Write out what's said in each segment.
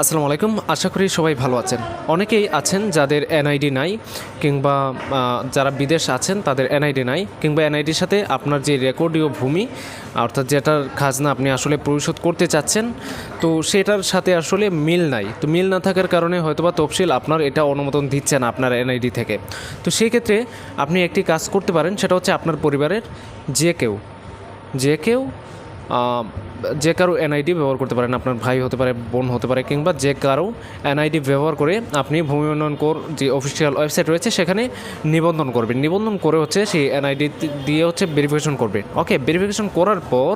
আসসালামু আলাইকুম, আশা করি সবাই ভালো আছেন। অনেকেই আছেন যাদের এনআইডি নাই কিংবা যারা বিদেশ আছেন তাদের এনআইডি নাই কিংবা এনআইডির সাথে আপনার যে রেকর্ডীয় ভূমি, অর্থাৎ যেটার খাজনা আপনি আসলে পরিশোধ করতে চাচ্ছেন, তো সেটার সাথে আসলে মিল নাই। তো মিল না থাকার কারণে হয়তোবা তফসিল আপনার এটা অনুমোদন দিচ্ছে না আপনার এনআইডি থেকে। তো সেই ক্ষেত্রে আপনি একটি কাজ করতে পারেন, সেটা হচ্ছে আপনার পরিবারের যে কেউ যে কেউ যে কারও এনআইডি ব্যবহার করতে পারেন, আপনার ভাই হতে পারে, বোন হতে পারে, কিংবা যে কারও এনআইডি ব্যবহার করে আপনি ভূমি উন্নয়ন কোর যে অফিসিয়াল ওয়েবসাইট রয়েছে, সেখানে নিবন্ধন করবেন। নিবন্ধন করে হচ্ছে সেই এনআইডি দিয়ে হচ্ছে ভেরিফিকেশন করবে ওকে ভেরিফিকেশন করার পর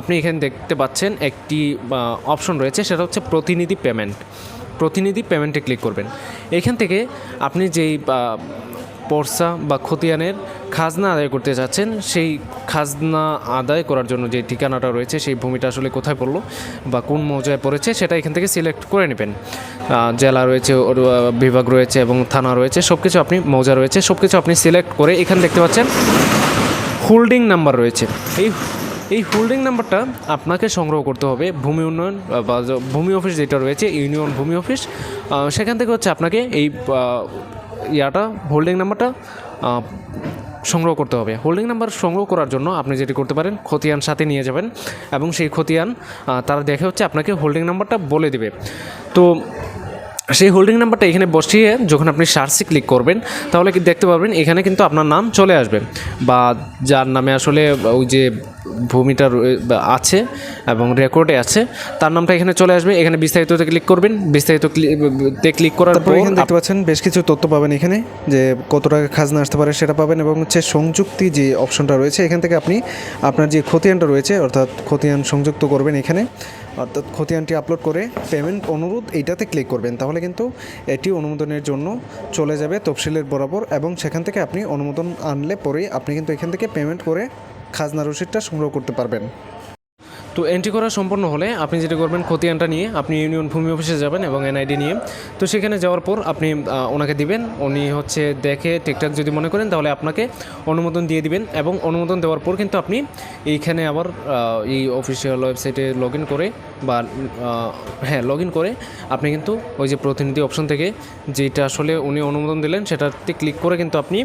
আপনি এখানে দেখতে পাচ্ছেন একটি অপশন রয়েছে, সেটা হচ্ছে প্রতিনিধি পেমেন্ট প্রতিনিধি পেমেন্টে ক্লিক করবেন। এখান থেকে আপনি যেই পর্সা বা খতিয়ানের খাজনা আদায় করতে চাচ্ছেন সেই খাজনা আদায় করার জন্য যে ঠিকানাটা রয়েছে, সেই ভূমিটা আসলে কোথায় পড়ল বা কোন মৌজায় পড়েছে, সেটা এখান থেকে সিলেক্ট করে নেবেন। জেলা রয়েছে বিভাগ রয়েছে এবং থানা রয়েছে সব কিছু আপনি, মৌজা রয়েছে সব কিছু আপনি সিলেক্ট করে এখানে দেখতে পাচ্ছেন হোল্ডিং নাম্বার রয়েছে। এই এই হোল্ডিং নাম্বারটা আপনাকে সংগ্রহ করতে হবে ভূমি উন্নয়ন বা ভূমি অফিস যেটা রয়েছে, ইউনিয়ন ভূমি অফিস সেখান থেকে হচ্ছে আপনাকে এই ইয়াটা হোল্ডিং নাম্বারটা সংগ্রহ করতে হবে। হোল্ডিং নাম্বার সংগ্রহ করার জন্য আপনি যেটি করতে পারেন, খতিয়ান সাথে নিয়ে যাবেন এবং সেই খতিয়ান তারা দেখে হচ্ছে আপনাকে হোল্ডিং নাম্বারটা বলে দেবে। তো সেই হোল্ডিং নাম্বারটা এখানে বসিয়ে যখন আপনি সার্চে ক্লিক করবেন তাহলে কি দেখতে পারবেন এখানে কিন্তু আপনার নাম চলে আসবে। বা যার নামে আসলে ওই যে ভূমিটা আছে এবং রেকর্ডে আছে তার নামটা এখানে চলে আসবে। এখানে বিস্তারিততে ক্লিক করবেন বিস্তারিত ক্লিক করার পর এখানে দেখতে পাচ্ছেন বেশ কিছু তথ্য পাবেন এখানে যে কত টাকা খাজনা আসতে পারে সেটা পাবেন এবং হচ্ছে সংযুক্তি যে অপশনটা রয়েছে এখান থেকে আপনি আপনার যে খতিয়ানটা রয়েছে অর্থাৎ খতিয়ান সংযুক্ত করবেন এখানে। অর্থাৎ খতিয়ানটি আপলোড করে পেমেন্ট অনুরোধ এইটাতে ক্লিক করবেন। তাহলে কিন্তু এটি অনুমোদনের জন্য চলে যাবে তফসিলের বরাবর এবং সেখান থেকে আপনি অনুমোদন আনলে পরেই আপনি কিন্তু এখান থেকে পেমেন্ট করে খাজনা রসিদটা সংগ্রহ করতে পারবেন। তো এন্ট্রি করা সম্পন্ন হলে আপনি যেটা করবেন, খতিয়ানটা নিয়ে আপনি ইউনিয়ন ভূমি অফিসে যাবেন এবং এনআইডি নিয়ে। তো সেখানে যাওয়ার পর আপনি ওনাকে দিবেন। উনি হচ্ছে দেখে, ঠিকঠাক যদি মনে করেন, তাহলে আপনাকে অনুমোদন দিয়ে দিবেন এবং অনুমোদন দেওয়ার পর কিন্তু আপনি এইখানে আবার এই অফিসিয়াল ওয়েবসাইটে লগ ইন করে বা হ্যাঁ লগ ইন করে আপনি কিন্তু ওই যে প্রতিনিধি অপশন থেকে যেটা আসলে উনি অনুমোদন দিলেন, সেটাতে ক্লিক করে কিন্তু আপনি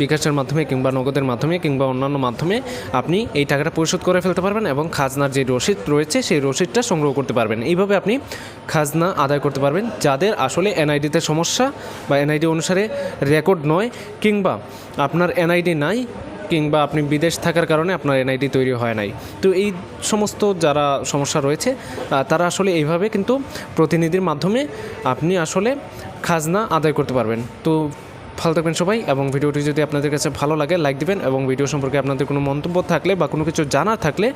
বিকাশের মাধ্যমে কিংবা নগদের মাধ্যমে কিংবা অন্যান্য মাধ্যমে আপনি এই টাকাটা পরিশোধ করে ফেলতে পারবেন এবং খাজনার যে রসিদ রয়েছে, সেই রসিদটা সংগ্রহ করতে পারবেন। এইভাবে আপনি খাজনা আদায় করতে পারবেন। যাদের আসলে এনআইডিতে সমস্যা বা এনআইডি অনুসারে রেকর্ড নয় কিংবা আপনার এনআইডি নাই কিংবা আপনি বিদেশ থাকার কারণে আপনার এনআইডি তৈরি হয় নাই। তো এই সমস্ত যারা সমস্যা রয়েছে তারা আসলে এইভাবে কিন্তু প্রতিনিধির মাধ্যমে আপনি আসলে খাজনা আদায় করতে পারবেন। তো ভালো থাকবেন সবাই, এবং ভিডিওটি যদি আপনাদের কাছে ভালো লাগে লাইক দিবেন, এবং ভিডিও সম্পর্কে আপনাদের কোনো মন্তব্য থাকলে বা কোনো কিছু জানার থাকলে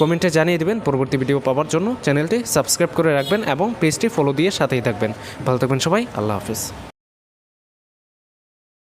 কমেন্টে জানিয়ে দেবেন। পরবর্তী ভিডিও পাওয়ার জন্য চ্যানেলটি সাবস্ক্রাইব করে রাখবেন, এবং পেজটি ফলো দিয়ে সাথেই থাকবেন। ভালো থাকবেন সবাই, আল্লাহ হাফিজ।